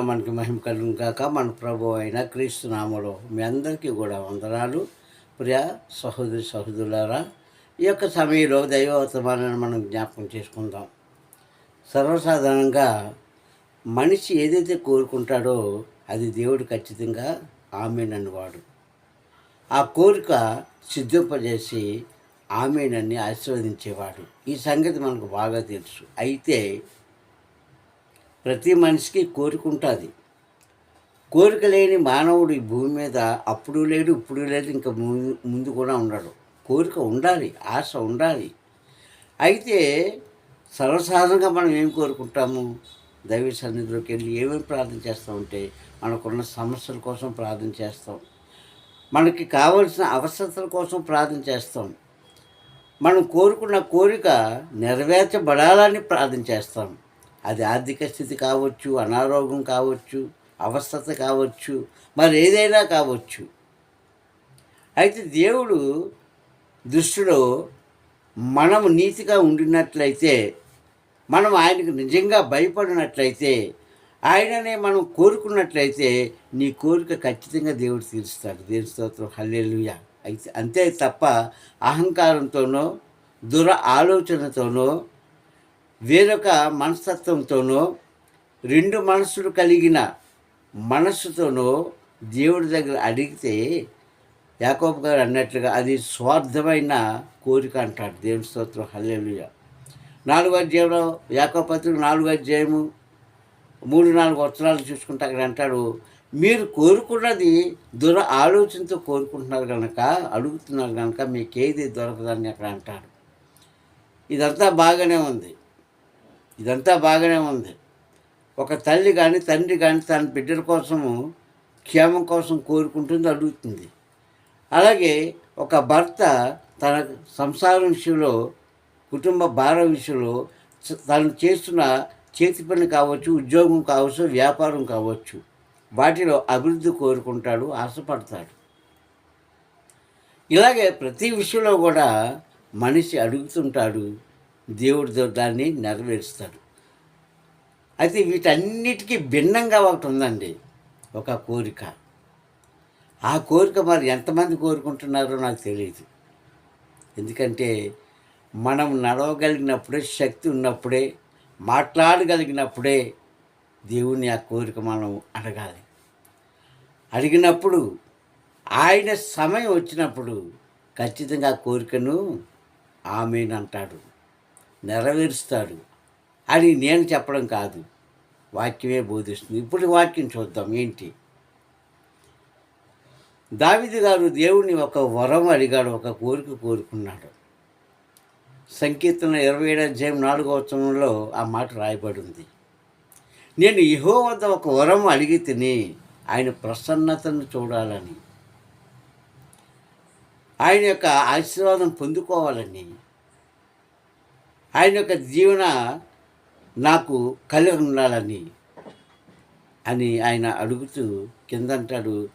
మనకి మహిమ కలుగును కాక మన ప్రభు అయిన క్రీస్తు నామలో మీ అందరికీ కూడా వందనాలు. ప్రియ సహోదరి సహోదరులారా ఈ యొక్క సమయంలో దైవవర్తమానాన్ని మనం జ్ఞాపకం చేసుకుందాం. సర్వసాధారణంగా మనిషి ఏదైతే కోరుకుంటాడో అది దేవుడు ఖచ్చితంగా ఆమెనన్నవాడు ఆ కోరిక సిద్ధింపజేసి ఆమెనని ఆశీర్వదించేవాడు. ఈ సంగతి మనకు బాగా తెలుసు. అయితే ప్రతి మనిషికి కోరిక ఉంటుంది. కోరిక లేని మానవుడు ఈ భూమి మీద అప్పుడు లేడు ఇప్పుడు లేదు ఇంకా ముందు ముందు కూడా ఉండడు. కోరిక ఉండాలి ఆశ ఉండాలి. అయితే సర్వసాధారణంగా మనం ఏం కోరుకుంటాము? దైవ సన్నిధిలోకి వెళ్ళి ఏమేమి ప్రార్థన చేస్తామంటే మనకున్న సమస్యల కోసం ప్రార్థన చేస్తాం. మనకి కావలసిన అవసరతల కోసం ప్రార్థన చేస్తాం. మనం కోరుకున్న కోరిక నెరవేర్చబడాలని ప్రార్థన చేస్తాం. అది ఆర్థిక స్థితి కావచ్చు అనారోగ్యం కావచ్చు అవస్థత కావచ్చు మరి ఏదైనా కావచ్చు. అయితే దేవుడు దృష్టిలో మనము నీతిగా ఉండినట్లయితే మనం ఆయనకు నిజంగా భయపడినట్లయితే ఆయననే మనం కోరుకున్నట్లయితే నీ కోరిక ఖచ్చితంగా దేవుడు తీరుస్తాడు. దేవుడి స్తోత్రం. హల్లెలూయా. అయితే అంతే తప్ప అహంకారంతోనో దుర ఆలోచనతోనో వేరొక మనస్తత్వంతోనో రెండు మనసులు కలిగిన మనస్సుతోనో దేవుడి దగ్గర అడిగితే యాకోబు గారు అన్నట్లుగా అది స్వార్థమైన కోరిక అంటాడు. దేవుని స్తోత్రం. హల్లెలుయ. నాలుగు అధ్యాయంలో యాకోపత్రిక నాలుగు అధ్యాయము మూడు నాలుగు వస్త్రాలు చూసుకుంటే అక్కడ అంటాడు మీరు కోరుకున్నది దుర ఆలోచనతో కోరుకుంటున్నారు కనుక అడుగుతున్నారు కనుక మీకేది దొరకదని అక్కడ అంటాడు. ఇదంతా బాగానే ఉంది. ఇదంతా బాగానే ఉంది. ఒక తల్లి కానీ తండ్రి కానీ తన బిడ్డల కోసము క్షేమం కోసం కోరుకుంటుంది అడుగుతుంది. అలాగే ఒక భర్త తన సంసారం విషయంలో కుటుంబ భారం విషయంలో తను చేస్తున్న చేతి పని కావచ్చు ఉద్యోగం కావచ్చు వ్యాపారం కావచ్చు వాటిలో అభివృద్ధి కోరుకుంటాడు ఆశపడతాడు. ఇలాగే ప్రతి విషయంలో కూడా మనిషి అడుగుతుంటాడు దేవుడి దాన్ని నెరవేరుస్తాడు. అయితే వీటన్నిటికీ భిన్నంగా ఒకటి ఉందండి ఒక కోరిక. ఆ కోరిక మరి ఎంతమంది కోరుకుంటున్నారో నాకు తెలియదు. ఎందుకంటే మనం నడవగలిగినప్పుడే శక్తి ఉన్నప్పుడే మాట్లాడగలిగినప్పుడే దేవుని ఆ కోరిక మనం అడగాలి. అడిగినప్పుడు ఆయన సమయం వచ్చినప్పుడు ఖచ్చితంగా ఆ కోరికను ఆమెనంటాడు. నెరవేరుస్తాడు అని నేను చెప్పడం కాదు. వాక్యమే బోధిస్తుంది. ఇప్పుడు వాక్యం చూద్దాం. ఏంటి? దావిది గారు దేవుని ఒక వరం అడిగాడు ఒక కోరిక కోరుకున్నాడు. సంకీర్తన ఇరవై ఏడు అధ్యాయం నాలుగో వచనంలో ఆ మాట రాయబడింది. నేను ఇహో వద్ద ఒక వరం అడిగి తిని ఆయన ప్రసన్నతను చూడాలని ఆయన యొక్క ఆశీర్వాదం పొందుకోవాలని ఆయన యొక్క జీవన నాకు కలిగి ఉండాలని అని ఆయన అడుగుతూ కింద అంటాడు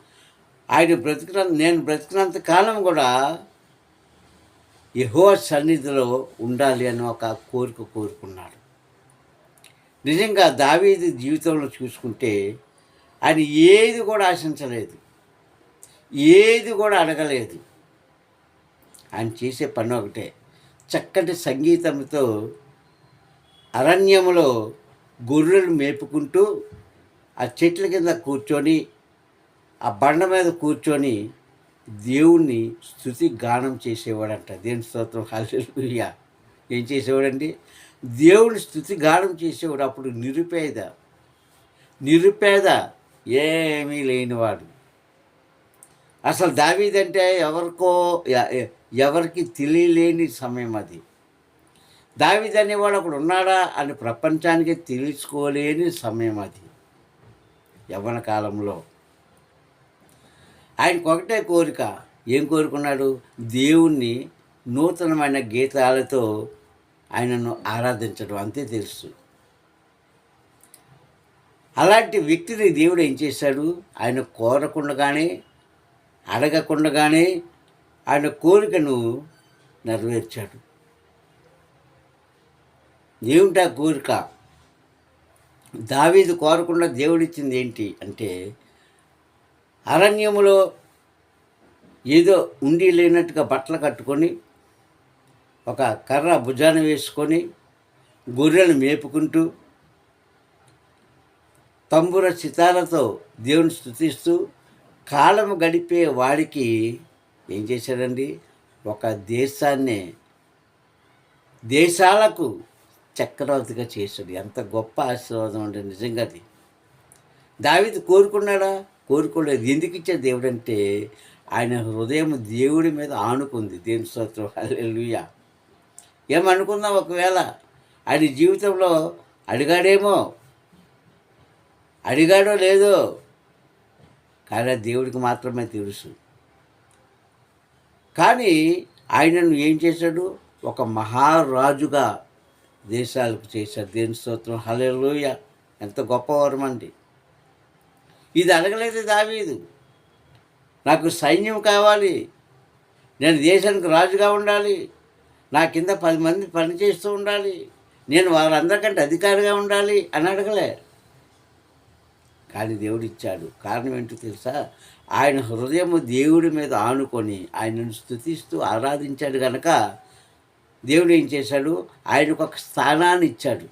ఆయన బ్రతికిన నేను బ్రతికినంత కాలం కూడా యహో సన్నిధిలో ఉండాలి అని ఒక కోరిక కోరుకున్నాడు. నిజంగా దావీది జీవితంలో చూసుకుంటే ఆయన ఏది కూడా ఆశించలేదు. ఏది కూడా అడగలేదు. ఆయన చేసే పని ఒకటే. చక్కటి సంగీతంతో అరణ్యములో గొర్రెలు మేపుకుంటూ ఆ చెట్ల కింద కూర్చొని ఆ బండ మీద కూర్చొని దేవుణ్ణి స్థుతి గానం చేసేవాడంట. దేవుని స్తోత్రం. హల్లెలూయా. ఏం చేసేవాడండి? దేవుని స్థుతి గానం చేసేవాడు అప్పుడు నిరుపేద. నిరుపేద ఏమీ లేనివాడు. అసలు దావీదంటే ఎవరికో ఎవరికి తెలియలేని సమయం అది. దావిద్ అనేవాడు అక్కడ ఉన్నాడా అని ప్రపంచానికి తెలుసుకోలేని సమయం అది. యవ్వన కాలంలో. ఆయనకు ఒకటే కోరిక ఏం కోరుకున్నాడు? దేవుణ్ణి నూతనమైన గీతాలతో ఆయనను ఆరాధించడం అంతే తెలుసు. అలాంటి వ్యక్తిని దేవుడు ఏం చేశాడు? ఆయన కోరకుండగానే అడగకుండగానే ఆయన కోరికను నెరవేర్చాడు. ఏమిటా కోరిక? దావీదు కోరకుండా దేవుడిచ్చింది ఏంటి అంటే అరణ్యములో ఏదో ఉండి లేనట్టుగా బట్టలు కట్టుకొని ఒక కర్ర భుజాన వేసుకొని గొర్రెలు మేపుకుంటూ తంబుర సితాలతో దేవుని స్థుతిస్తూ కాలం గడిపే వాడికి ఏం చేశాడండి? ఒక దేశాన్ని దేశాలకు చక్రవర్తిగా చేశాడు. ఎంత గొప్ప ఆశీర్వాదం అంటే నిజంగా అది. దావిది కోరుకున్నాడా? కోరుకోలేదు. ఎందుకు ఇచ్చే దేవుడు అంటే ఆయన హృదయం దేవుడి మీద ఆనుకుంది. దేని స్తోత్రం. హల్లెలూయా. ఏమనుకుందాం ఒకవేళ? ఆయన జీవితంలో అడిగాడేమో? అడిగాడో లేదో? కానీ దేవుడికి మాత్రమే తెలుసు. కానీ ఆయనను ఏం చేశాడు? ఒక మహారాజుగా దేశాలకు చేశాడు. దేని స్తోత్రం. హల్లెలూయ. ఎంత గొప్పవరం అండి. ఇది అడగలేదు దావీదు. నాకు సైన్యం కావాలి. నేను దేశానికి రాజుగా ఉండాలి. నా కింద పది మంది పనిచేస్తూ ఉండాలి. నేను వాళ్ళందరికంటే అధికారిగా ఉండాలి అని అడగలే. కానీ దేవుడు ఇచ్చాడు. కారణం ఏంటో తెలుసా? ఆయన హృదయము దేవుడి మీద ఆనుకొని ఆయనను స్థుతిస్తూ ఆరాధించాడు కనుక దేవుడు ఏం చేశాడు? ఆయనకు ఒక స్థానాన్ని ఇచ్చాడు.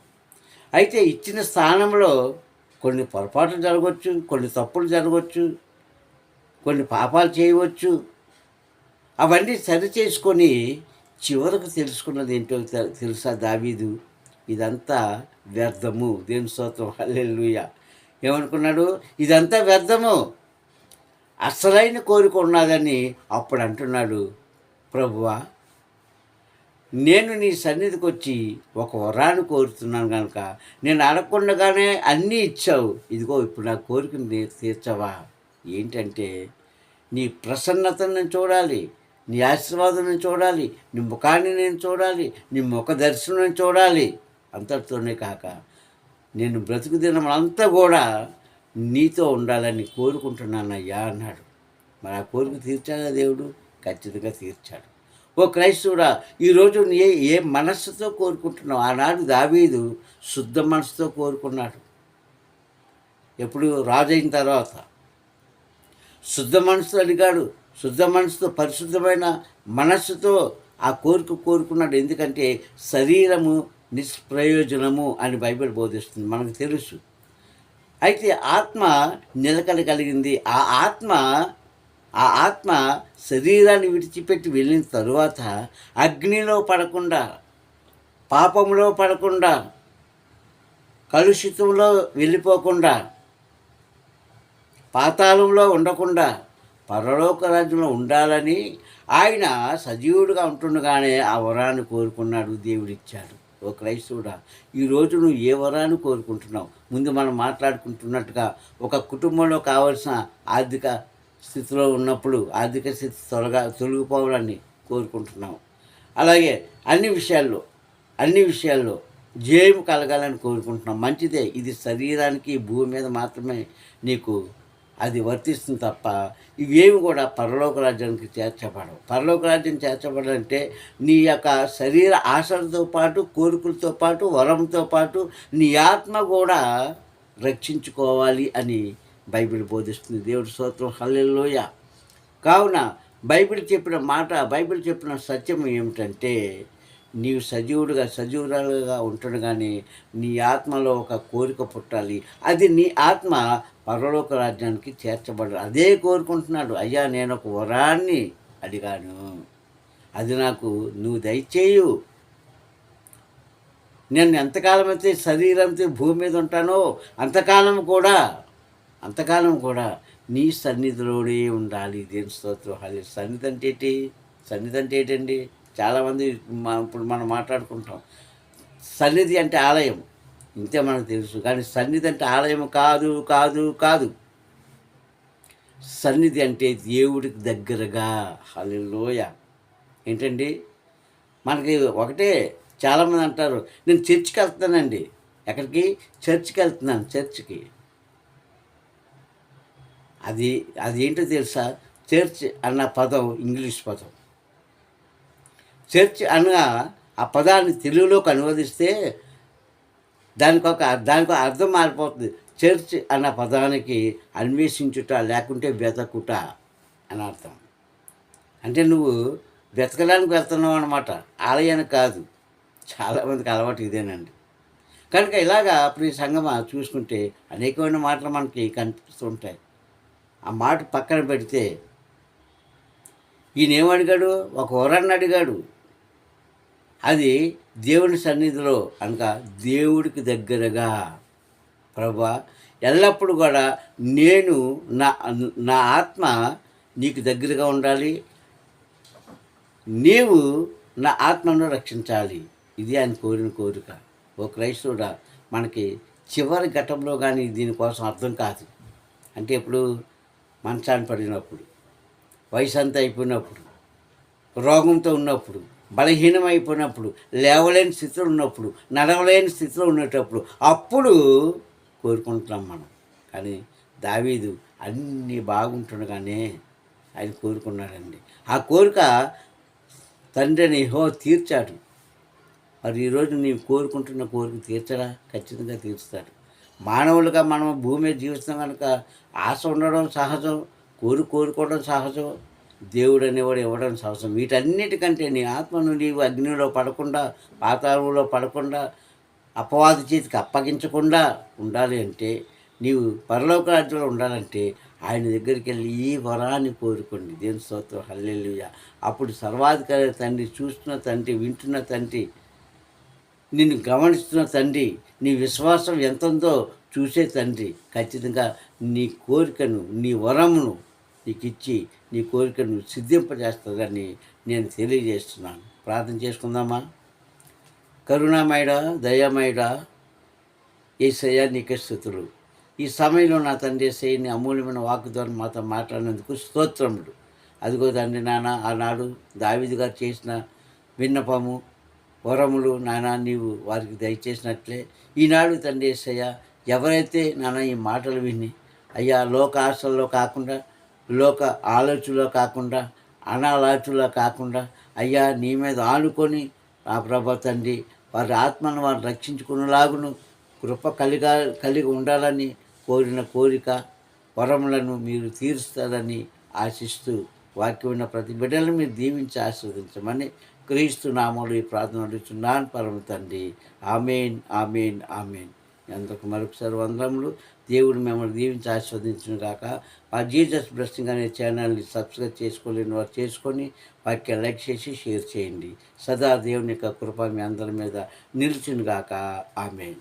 అయితే ఇచ్చిన స్థానంలో కొన్ని పొరపాట్లు జరగవచ్చు కొన్ని తప్పులు జరగవచ్చు కొన్ని పాపాలు చేయవచ్చు. అవన్నీ సరి చేసుకొని చివరకు తెలుసుకున్నది ఏంటో తెలుసా దావీదు? ఇదంతా వ్యర్థము. దేని స్తోత్రం. హల్లెలూయా. ఏమనుకున్నాడు? ఇదంతా వ్యర్థము. అసలైన కోరిక ఉన్నదని అప్పుడు అంటున్నాడు ప్రభువా నేను నీ సన్నిధికి వచ్చి ఒక వరాన్ని కోరుతున్నాను కనుక నేను అడగకుండానే అన్నీ ఇచ్చావు. ఇదిగో ఇప్పుడు నా కోరికను తీర్చవా? ఏంటంటే నీ ప్రసన్నతను నేను చూడాలి నీ ఆశీర్వాదం నేను చూడాలి నీ ముఖాన్ని నేను చూడాలి నీ ముఖ దర్శనం నేను చూడాలి. అంతటితోనే కాక నేను బ్రతుకు దినం అంతా కూడా నీతో ఉండాలని కోరుకుంటున్నానయ్యా అన్నాడు. మరి ఆ కోరిక తీర్చాడా దేవుడు? ఖచ్చితంగా తీర్చాడు. ఓ క్రైస్తవుడా ఈరోజు ఏ ఏ మనస్సుతో కోరుకుంటున్నావు? ఆనాడు దావీదు శుద్ధ మనసుతో కోరుకున్నాడు. ఎప్పుడు రాజు అయిన తర్వాత శుద్ధ మనసుతో అడిగాడు. శుద్ధ మనసుతో పరిశుద్ధమైన మనస్సుతో ఆ కోరిక కోరుకున్నాడు. ఎందుకంటే శరీరము నిష్ప్రయోజనము అని బైబిల్ బోధిస్తుంది. మనకు తెలుసు. అయితే ఆత్మ నిలకడ కలిగింది ఆ ఆత్మ ఆ ఆత్మ శరీరాన్ని విడిచిపెట్టి వెళ్ళిన తరువాత అగ్నిలో పడకుండా పాపంలో పడకుండా కలుషితంలో వెళ్ళిపోకుండా పాతాళంలో ఉండకుండా పరలోక రాజ్యంలో ఉండాలని ఆయన సజీవుడిగా ఉంటుండగానే ఆ వరాన్ని కోరుకున్నాడు దేవుడిచ్చాడు. ఓ క్రైస్తవుడా ఈరోజు నువ్వు ఏ వరాన్ని కోరుకుంటున్నావు? ముందు మనం మాట్లాడుకుంటున్నట్టుగా ఒక కుటుంబంలో కావలసిన ఆర్థిక స్థితిలో ఉన్నప్పుడు ఆర్థిక స్థితి త్వరగా తొలగిపోవాలని కోరుకుంటున్నావు. అలాగే అన్ని విషయాల్లో అన్ని విషయాల్లో జయం కలగాలని కోరుకుంటున్నాం మంచిదే ఇది శరీరానికి భూమి మీద మాత్రమే నీకు అది వర్తిస్తుంది తప్ప ఇవేమి కూడా పరలోక రాజ్యానికి చేర్చబడవు. పరలోక రాజ్యం చేర్చబడాలంటే నీ యొక్క శరీర ఆశలతో పాటు కోరికలతో పాటు వరంతో పాటు నీ ఆత్మ కూడా రక్షించుకోవాలి అని బైబిల్ బోధిస్తుంది. దేవుడి స్తోత్రం. హల్లెల్లోయ కావున బైబిల్ చెప్పిన మాట బైబిల్ చెప్పిన సత్యం ఏమిటంటే నీవు సజీవుడుగా సజీవురాలుగా ఉంటుండగానే నీ ఆత్మలో ఒక కోరిక పుట్టాలి. అది నీ ఆత్మ పరలోక రాజ్యానికి చేర్చబడాలి అదే కోరుకుంటున్నాడు. అయ్యా నేను ఒక వరాన్ని అడిగాను. అది నాకు నువ్వు దయచేయు. నేను ఎంతకాలం అయితే శరీరంతో భూమి మీద ఉంటానో అంతకాలం కూడా అంతకాలం కూడా నీ సన్నిధిలోనే ఉండాలి. దేని స్తోత్రం? హలి సన్నిధి అంటే ఏంటి? సన్నిధి అంటే ఏంటండి? చాలామంది మా ఇప్పుడు మనం మాట్లాడుకుంటాం. సన్నిధి అంటే ఆలయం. ఇంతే మనకు తెలుసు. కానీ సన్నిధి అంటే ఆలయం కాదు కాదు కాదు. సన్నిధి అంటే దేవుడికి దగ్గరగా. హలోయ ఏంటండి? మనకి ఒకటే చాలామంది అంటారు నేను చర్చికి వెళ్తున్నానండి. ఎక్కడికి? చర్చికి వెళ్తున్నాను చర్చికి. అది అది ఏంటో తెలుసా? చర్చ్ అన్న పదం ఇంగ్లీష్ పదం. చర్చ్ అనగా ఆ పదాన్ని తెలుగులోకి అనువదిస్తే దానికి ఒక దానికి అర్థం మారిపోతుంది. చర్చ్ అన్న పదానికి అన్వేషించుట లేకుంటే బ్రతకుట అని అర్థం. అంటే నువ్వు బ్రతకడానికి వెళ్తున్నావు అనమాట ఆలయానికి కాదు. చాలామందికి అలవాటు ఇదేనండి. కనుక ఇలాగా ప్రియ సంగమ చూసుకుంటే అనేకమైన మాటలు మనకి కనిపిస్తుంటాయి. ఆ మాట పక్కన పెడితే ఈయన ఏమడిగాడు ఒక ఊరన్న అడిగాడు. అది దేవుని సన్నిధిలో అనగా దేవుడికి దగ్గరగా ప్రభా ఎల్లప్పుడూ కూడా నేను నా నా ఆత్మ నీకు దగ్గరగా ఉండాలి. నీవు నా ఆత్మను రక్షించాలి. ఇది ఆయన కోరిన కోరిక. ఓ క్రైస్తవుడా మనకి చివరి ఘట్టంలో కానీ దీనికోసం అర్థం కాదు. అంటే ఇప్పుడు మంచాన్ని పడినప్పుడు వయసు అంతా అయిపోయినప్పుడు రోగంతో ఉన్నప్పుడు బలహీనమైపోయినప్పుడు లేవలేని స్థితిలో ఉన్నప్పుడు నడవలేని స్థితిలో ఉండేటప్పుడు అప్పుడు కోరుకుంటున్నాం మనం. కానీ దావీదు అన్నీ బాగుంటుండగానే ఆయన కోరుకున్నాడండి. ఆ కోరిక తండ్రిని హో తీర్చాడు. మరి ఈరోజు నీవు కోరుకుంటున్న కోరిక తీర్చడా? ఖచ్చితంగా తీర్చుతాడు మానవులుగా మనం భూమి మీద జీవిస్తాం కనుక ఆశ ఉండడం సహజం కోరు కోరుకోవడం సహజం. దేవుడు అనేవాడు ఇవ్వడం అవసరం వీటన్నిటికంటే నీ ఆత్మను నీవు అగ్నిలో పడకుండా పాతాళంలో పడకుండా అపవాది చేతికి అప్పగించకుండా ఉండాలి అంటే నీవు పరలోక రాజ్యంలో ఉండాలంటే ఆయన దగ్గరికి వెళ్ళి ఈ వరాన్ని కోరుకోండి. దేని స్తోత్రం. హల్లెలూయ. అప్పుడు సర్వాధికారి తండ్రి చూస్తున్న తండ్రి వింటున్న తండ్రి నిన్ను గమనిస్తున్న తండ్రి నీ విశ్వాసం ఎంతుందో చూసే తండ్రి ఖచ్చితంగా నీ కోరికను నీ వరమును నీకు ఇచ్చి నీ కోరికను సిద్ధింపజేస్తుందని నేను తెలియజేస్తున్నాను. ప్రార్థన చేసుకుందామా? కరుణామయుడ దయామయుడ ఏసయ్య నీకే స్థుతులు ఈ సమయంలో నా తండ్రి ఏసయ్యని అమూల్యమైన వాకు ద్వారా మాతో మాట్లాడినందుకు స్తోత్రముడు అదిగో తండ్రి నాన్న ఆనాడు దావిది గారు చేసిన విన్నపము వరములు నానా నీవు వారికి దయచేసినట్లే. ఈనాడు తండ్రి ఏసయ్య ఎవరైతే నాన్న ఈ మాటలు విని అయ్యా లోక ఆశల్లో కాకుండా లోక ఆలోచనలో కాకుండా అనాలోచనలో కాకుండా అయ్యా నీ మీద ఆనుకొని నా ప్రభా తండ్రి వారి ఆత్మను వారు రక్షించుకునేలాగును కృప కలిగా కలిగి ఉండాలని కోరిన కోరిక వరములను మీరు తీరుస్తారని ఆశిస్తూ వాక్యం ఉన్న ప్రతి బిడ్డలను మీరు దీవించి ఆస్వాదించమని క్రీస్తు నామములు ఈ ప్రార్థన అడుగుతున్నాను పరమ తండ్రి. Amen amen amen. అందుకు మరొకసారి వందరములు దేవుడు మిమ్మల్ని దీవించి ఆస్వాదించిన కాక మా జీజస్ బ్లెస్సింగ్ అనే ఛానల్ని సబ్స్క్రైబ్ చేసుకోలేని వారు చేసుకొని వాక్య లైక్ చేసి షేర్ చేయండి. సదా దేవుని యొక్క కృప మీ అందరి మీద నిలిచిన గాక. ఆమెన్.